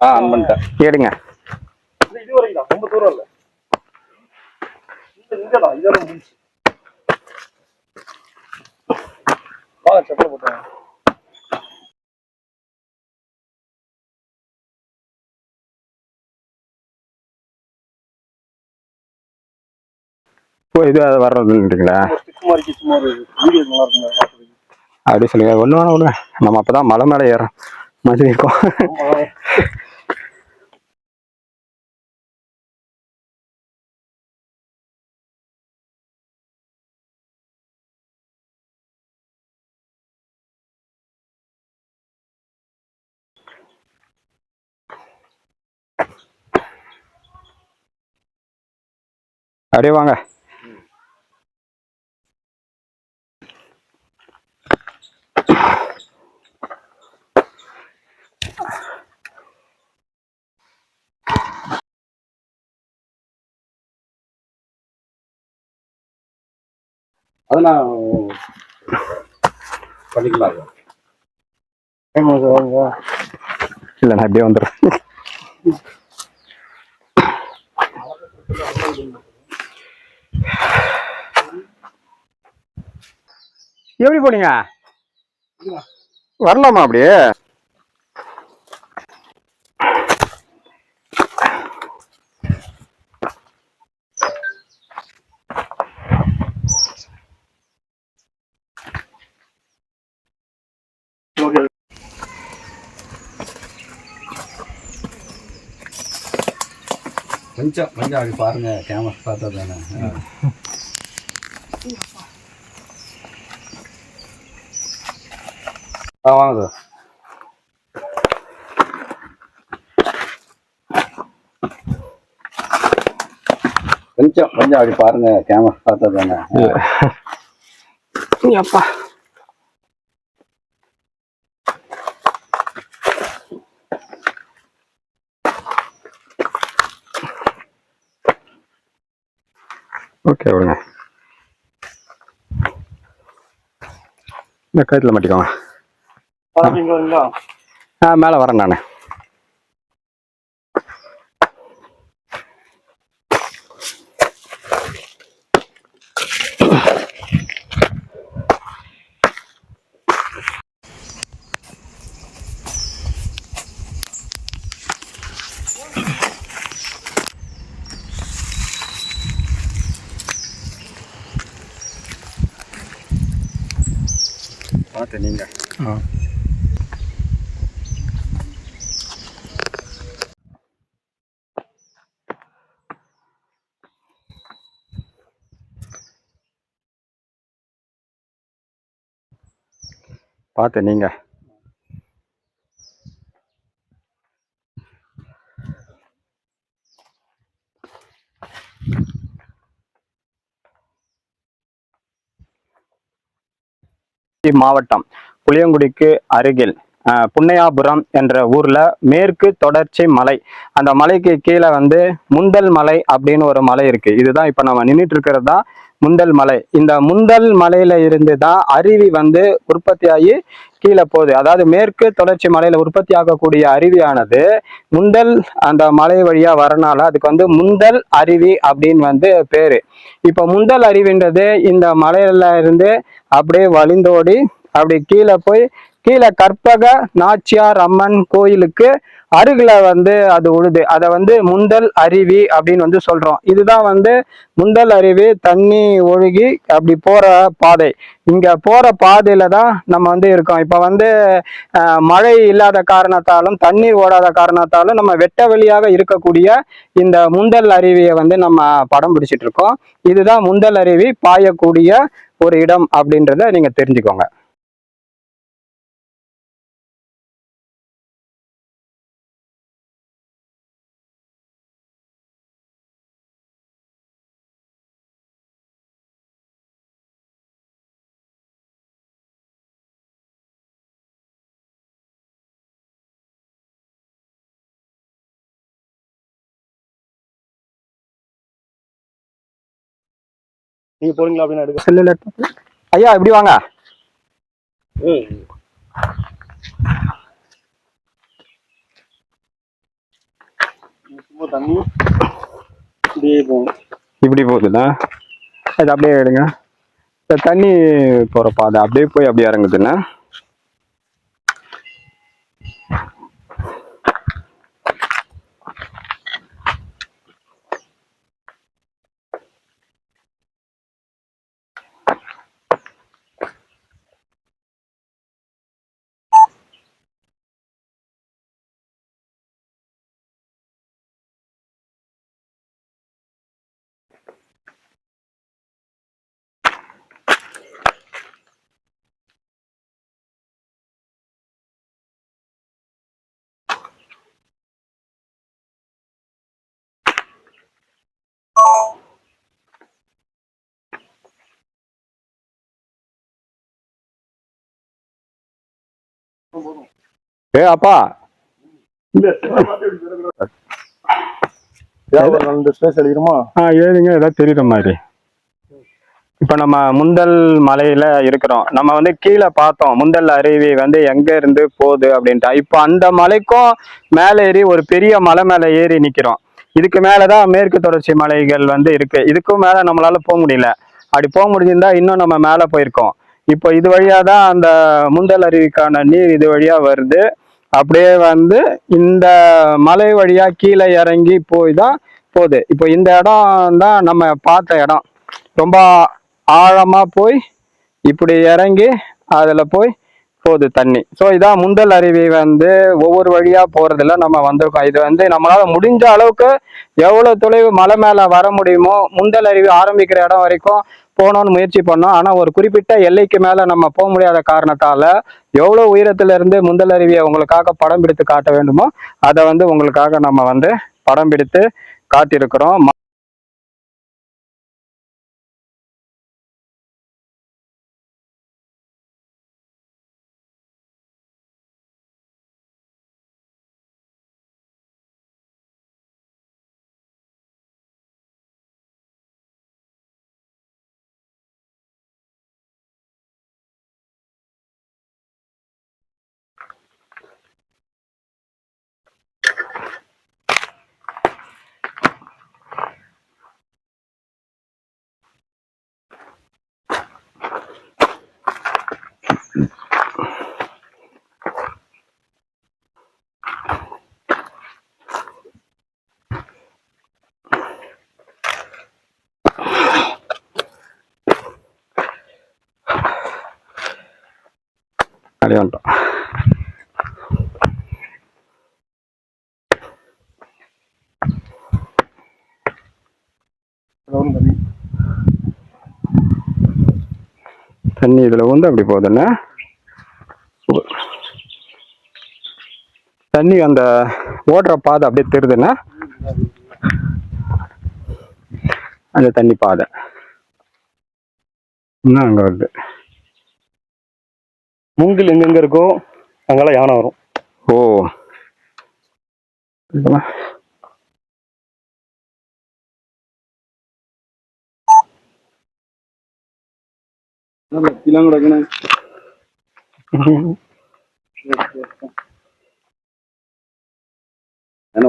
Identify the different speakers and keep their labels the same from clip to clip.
Speaker 1: ஆ on பண்ணிட்டேன்
Speaker 2: எடுங்க
Speaker 3: இது இது வரைக்கும் தான் ரொம்ப தூரம் இல்ல. இந்த இங்க தான் இதோட முடிஞ்சு. வாங்க செப்பல் போட்டுருங்க
Speaker 2: ஓ இது அது வர்றதுன்றீங்களா
Speaker 3: ஒரு ஸ்டிக் மாதிரி சும்மா ஒரு வீடியோ நல்லா இருக்குங்க பார்க்கறதுக்கு.
Speaker 2: அப்படி சொல்லுங்க. ஒன்று வேணா விடுங்க நம்ம அப்பதான் மலை மேலே ஏறோம் மாதிரி இருக்கும் அப்படியே வாங்க.
Speaker 1: அதெல்லாம் பண்ணிக்கலாம்.
Speaker 2: இல்லை நான் இப்படியே வந்துடுறேன். எப்படி போனீங்க? வரலாமா அப்படியே?
Speaker 1: கொஞ்சம் கொஞ்சம் அப்படி பாருங்க கேமரா பார்த்தா தானே. ஆ. வாங்க சார் கொஞ்சம் கொஞ்சம் அப்படி பாருங்க கேமரா பார்த்தா தானே.
Speaker 2: அப்பா ஓகே விடுங்க இந்த கயிற்றுல மாட்டிக்கோங்க ஆ மேலே வரேன் நான்.
Speaker 1: பார்த்து நீங்கள்
Speaker 2: பார்த்து நீங்க. மாவட்டம் புளியங்குடிக்கு அருகில் அஹ், புன்னையாபுரம் என்ற ஊர்ல மேற்கு தொடர்ச்சி மலை. அந்த மலைக்கு கீழே வந்து முந்தல் மலை அப்படின்னு ஒரு மலை இருக்கு. இதுதான் இப்ப நம்ம நின்றுட்டு இருக்கிறது தான் முந்தல் மலை. இந்த முந்தல் மலையில இருந்து தான் அருவி வந்து உற்பத்தியாகி கீழே போகுது. அதாவது மேற்கு தொடர்ச்சி மலையில உற்பத்தி ஆகக்கூடிய அருவியானது முந்தல் அந்த மலை வழியா வரனால அதுக்கு வந்து முந்தல் அருவி அப்படின்னு வந்து பேரு. இப்போ முந்தல் அருவின்றது இந்த மலையில இருந்து அப்படியே வழிந்தோடி அப்படி கீழே போய் கீழே கற்பக நாச்சியார் அம்மன் கோயிலுக்கு அருகில் வந்து அது உழுது. அதை வந்து முந்தல் அருவி அப்படின்னு வந்து சொல்கிறோம் இதுதான் வந்து முந்தல் அருவி தண்ணி ஒழுகி அப்படி போகிற பாதை. இங்கே போகிற பாதையில் தான் நம்ம வந்து இருக்கோம். இப்போ வந்து மழை இல்லாத காரணத்தாலும் தண்ணீர் ஓடாத காரணத்தாலும் நம்ம வெட்ட வெளியாக இருக்கக்கூடிய இந்த முந்தல் அருவியை வந்து நம்ம படம் பிடிச்சிட்டு இருக்கோம். இதுதான் முந்தல் அருவி பாயக்கூடிய ஒரு இடம் அப்படின்றத நீங்கள் தெரிஞ்சுக்கோங்க.
Speaker 3: நீங்க போறீங்களா அப்படின்னு எடுக்க
Speaker 2: செல்லுல ஐயா இப்படி வாங்க.
Speaker 3: சும்மா தண்ணி. இப்படியே போகும்
Speaker 2: இப்படி போகுதுண்ணா அது அப்படியே எடுங்க. தண்ணி போகிற பாதை அப்படியே போய் அப்படியே இறங்குதுண்ணா ஏ அப்பா.
Speaker 3: அடிக்கிறோமா
Speaker 2: ஆ எழுதுங்க ஏதாவது தெரியுற மாதிரி. இப்போ நம்ம முந்தல் மலையில இருக்கிறோம். நம்ம வந்து கீழே பார்த்தோம். முந்தல் அருவி வந்து எங்க இருந்து போகுது அப்படின்ட்டு. இப்போ அந்த மலைக்கும் மேலே ஏறி ஒரு பெரிய மலை மேலே ஏறி நிக்கிறோம். இதுக்கு மேலதான் மேற்கு தொடர்ச்சி மலைகள் வந்து இருக்கு. இதுக்கும் மேல நம்மளால போக முடியல. அப்படி போக முடிஞ்சிருந்தா இன்னும் நம்ம மேலே போயிருக்கோம். இப்போ இது வழியாக தான் அந்த முந்தல் அருவிக்கான நீர் இது வழியாக வருது. அப்படியே வந்து இந்த மலை வழியாக கீழே இறங்கி போய் தான் போகுது. இப்போ இந்த இடம் தான் நம்ம பார்த்த இடம். ரொம்ப ஆழமாக போய் இப்படி இறங்கி அதில் போய் போகுது தண்ணி. ஸோ இதான் முந்தல் அருவி வந்து ஒவ்வொரு வழியாக போகிறதுல நம்ம வந்திருக்கோம். இது வந்து நம்மளால் முடிஞ்ச அளவுக்கு எவ்வளோ தொலைவு மலை மேலே வர முடியுமோ முந்தல் அருவி ஆரம்பிக்கிற இடம் வரைக்கும் போகணும்னு முயற்சி பண்ணோம். ஆனால் ஒரு குறிப்பிட்ட எல்லைக்கு மேல நம்ம போக முடியாத காரணத்தால எவ்வளவு உயரத்துல இருந்து முந்தல் அருவியை உங்களுக்காக படம் பிடித்து காட்ட வேண்டுமோ அதை வந்து உங்களுக்காக நம்ம வந்து படம் பிடித்து காட்டியிருக்கிறோம் அப்படியே வந்துட்டோம்
Speaker 3: தண்ணி
Speaker 2: இதில் இதுல வந்து அப்படி போகுதுன்னா. தண்ணி அந்த ஓடுற பாதை அப்படியே தெரியுதுண்ணே அந்த தண்ணி பாதை. இன்னும் அங்க வருது.
Speaker 3: மூங்கில் எங்கெங்க இருக்கோ அங்கெல்லாம் யானை வரும்.
Speaker 2: ஓ.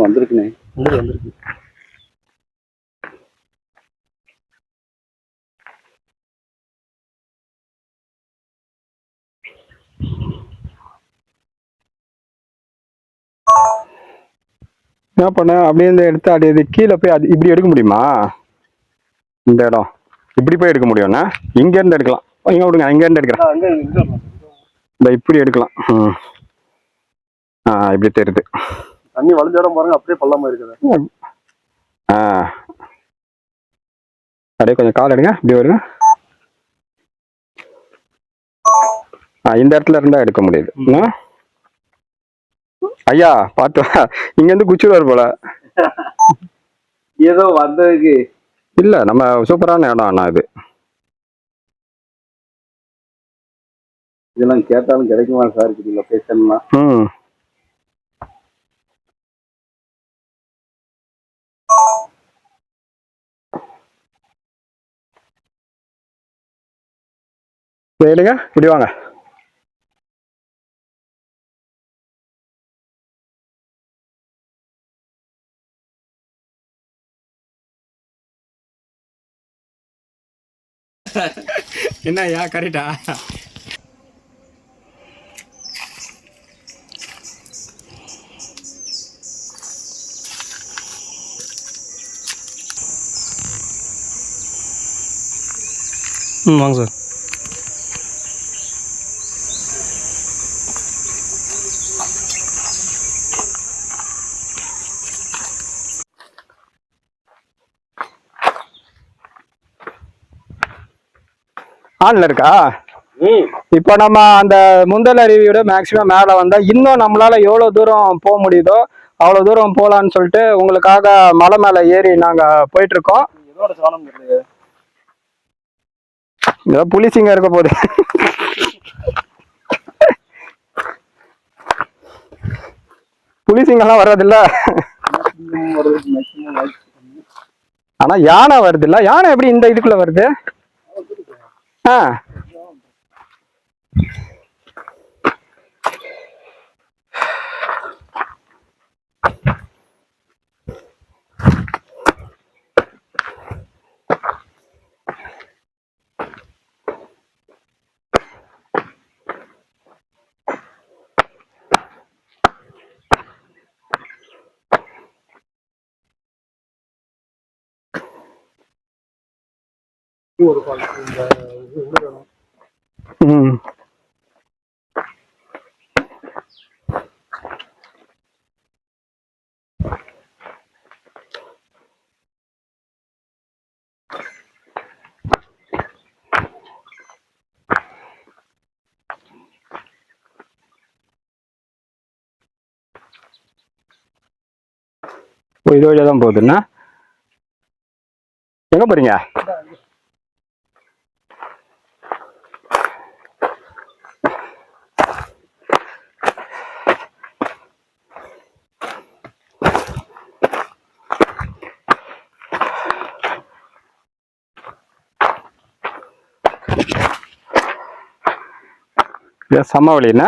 Speaker 1: வந்திருக்குண்ணே
Speaker 3: மூங்கில் வந்திருக்கு.
Speaker 2: என்ன பண்ண? அப்படியே இந்த எடுத்து இது கீழே போய் அது இப்படி எடுக்க முடியுமா? இந்த இடம். இப்படி போய் எடுக்க முடியும்ண்ணா இங்க இருந்து எடுக்கலாம். இங்க விடுங்க இங்க இருந்து எடுக்கிறேன். இந்த இப்படி எடுக்கலாம். ம். ஆ இப்படி தெரியுது.
Speaker 3: தண்ணி வளைஞ்ச இடம் பாருங்க அப்படியே பள்ளமா இருக்குது.
Speaker 2: ஆ. அப்படியே கொஞ்சம் கால் எடுங்க இப்படி வருங்க ஆ இந்த இடத்துல இருந்தா எடுக்க முடியுது? ஐயா பார்த்து வா. இங்க இருந்து குச்சிடுவார் போல.
Speaker 1: ஏதோ வந்ததுக்கு
Speaker 2: இல்ல நம்ம சூப்பரான இடம் அண்ணா இது.
Speaker 1: இதெல்லாம் கேட்டாலும் கிடைக்குமா சார்? இது லொக்கேஷன்லாம்
Speaker 2: ம். சரிங்க இப்படி வாங்க. என்ன கரெக்டா?
Speaker 3: ம் வாங்க சார்.
Speaker 2: ஆன்ல இருக்கா? இப்போ நம்ம அந்த முந்தல் அருவியோட மேக்சிமம் மேலே வந்தா இன்னும் நம்மளால எவ்வளோ தூரம் போக முடியுதோ அவ்வளோ தூரம் போகலான்னு சொல்லிட்டு உங்களுக்காக மலை மேலே ஏறி நாங்கள் போயிட்டு இருக்கோம் ஏதோ புலிசிங்க இருக்க போகுது. புலிசிங்கெல்லாம் வர்றதில்ல. ஆனா யானை வருதுல்ல யானை எப்படி இந்த இதுக்குள்ள வருது? ஆ.
Speaker 3: ஒரு பால் இந்த
Speaker 2: ம். இது வழியாக தான் போகுதுன்னா எங்க போறீங்க? இது சமவெளிண்ணா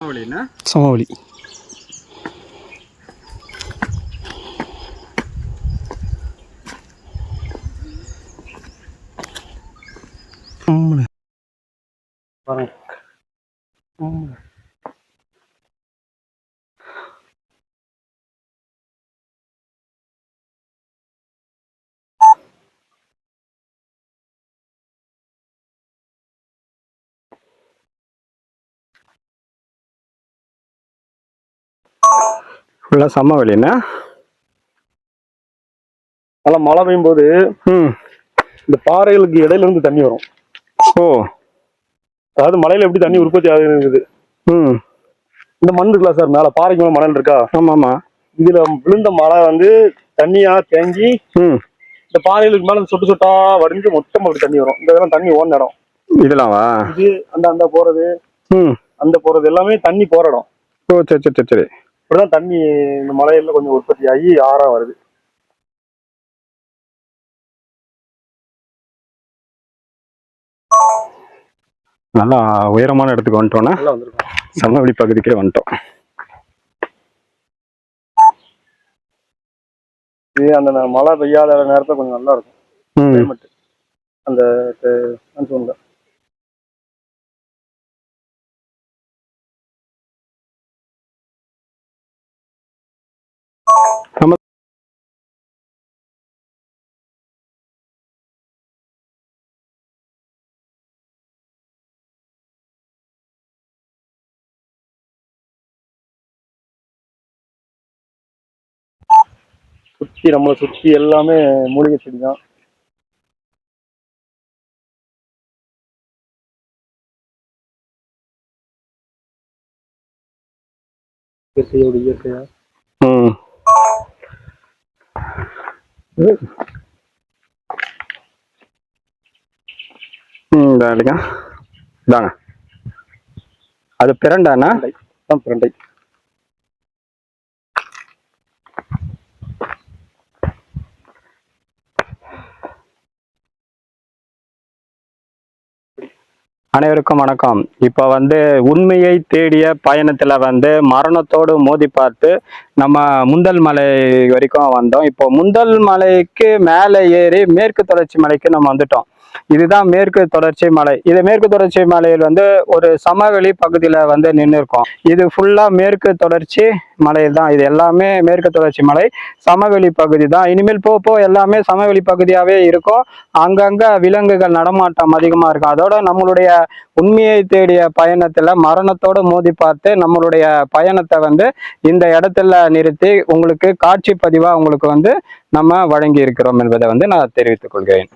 Speaker 2: சமவெளிண்ணா
Speaker 3: சமவெளி
Speaker 2: ஃபுல்லாக சமவெளிண்ணா
Speaker 3: நல்லா மழை பெய்யும் போது இந்த பாறைகளுக்கு இடையில இருந்து தண்ணி வரும்.
Speaker 2: ஓ.
Speaker 3: அதாவது மலையில எப்படி தண்ணி உற்பத்தி ஆகுது
Speaker 2: ம்.
Speaker 3: இந்த மண் இருக்குல்ல சார் மேல பாறைக்கு மேல மணல் இருக்கா?
Speaker 2: ஆமாம். ஆமாம்
Speaker 3: இதுல விழுந்த மழை வந்து தண்ணியா தேங்கி
Speaker 2: ம்.
Speaker 3: இந்த பாறைகளுக்கு மேல சொட்டு சொட்டா வடிஞ்சு மொத்தமா அப்படி தண்ணி வரும். இந்த இதெல்லாம் தண்ணி ஓடின இடம்.
Speaker 2: இதெல்லாம்
Speaker 3: இது அந்த அந்த போறது
Speaker 2: ம்.
Speaker 3: அந்த போறது எல்லாமே தண்ணி போற இடம்.
Speaker 2: ஓ சரி சரி சரி.
Speaker 3: இப்படிதான் தண்ணி இந்த மலையில கொஞ்சம் உற்பத்தி ஆகி ஆறா வருது.
Speaker 2: நல்லா உயரமான இடத்துக்கு வந்துட்டோம்னா
Speaker 3: நல்லா வந்திருக்கும்.
Speaker 2: சமவெளி பகுதிக்கே வந்துட்டோம்.
Speaker 3: இது அந்த ந- மழை பெய்யாத நேரத்துல கொஞ்சம் நல்லா இருக்கும். அந்த சுத்தி நம்மளை சுத்தி எல்லாமே மூலிகை செடி தான் இயற்கையோடு இயற்கையா?
Speaker 2: ம். ம் இதாங்க இதாங்க அது பிரண்டாண்ணா
Speaker 3: பிரண்டை.
Speaker 2: அனைவருக்கும் வணக்கம். இப்போ வந்து உண்மையை தேடிய பயணத்தில் வந்து மரணத்தோடு மோதி பார்த்து நம்ம முந்தல் மலை வரைக்கும் வந்தோம். இப்போ முந்தல் மலைக்கு மேலே ஏறி மேற்கு தொடர்ச்சி மலைக்கு நம்ம வந்துட்டோம். இதுதான் மேற்கு தொடர்ச்சி மலை. இது மேற்கு தொடர்ச்சி மலையில் வந்து ஒரு சமவெளி பகுதியில் வந்து நின்று இருக்கும் இது ஃபுல்லாக மேற்கு தொடர்ச்சி மலை தான். இது எல்லாமே மேற்கு தொடர்ச்சி மலை. சமவெளி பகுதி தான். இனிமேல் போக போக எல்லாமே சமவெளி பகுதியாகவே இருக்கும். அங்கங்கே விலங்குகள் நடமாட்டம் அதிகமாக இருக்கும். அதோட நம்மளுடைய உண்மையை தேடிய பயணத்தில் மரணத்தோடு மோதி பார்த்து நம்மளுடைய பயணத்தை வந்து இந்த இடத்துல நிறுத்தி உங்களுக்கு காட்சி பதிவாக உங்களுக்கு வந்து நம்ம வழங்கி இருக்கிறோம் என்பதை வந்து நான் தெரிவித்துக் கொள்கிறேன்.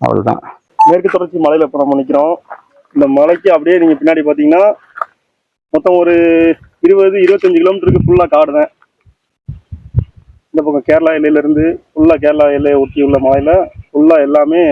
Speaker 2: அவ்வளவுதான்.
Speaker 3: மேற்கு தொடர்ச்சி மலையில இப்போ நம்ம நிற்கிறோம் இந்த மலைக்கு அப்படியே நீங்க பின்னாடி பாத்தீங்கன்னா மொத்தம் ஒரு இருபது இருபத்தஞ்சு கிலோமீட்டருக்கு ஃபுல்லா காடு தான். இந்த பக்கம் கேரளா எல்லையில இருந்து ஃபுல்லா கேரளா எல்லையை ஒட்டி உள்ள மலையில ஃபுல்லா எல்லாமே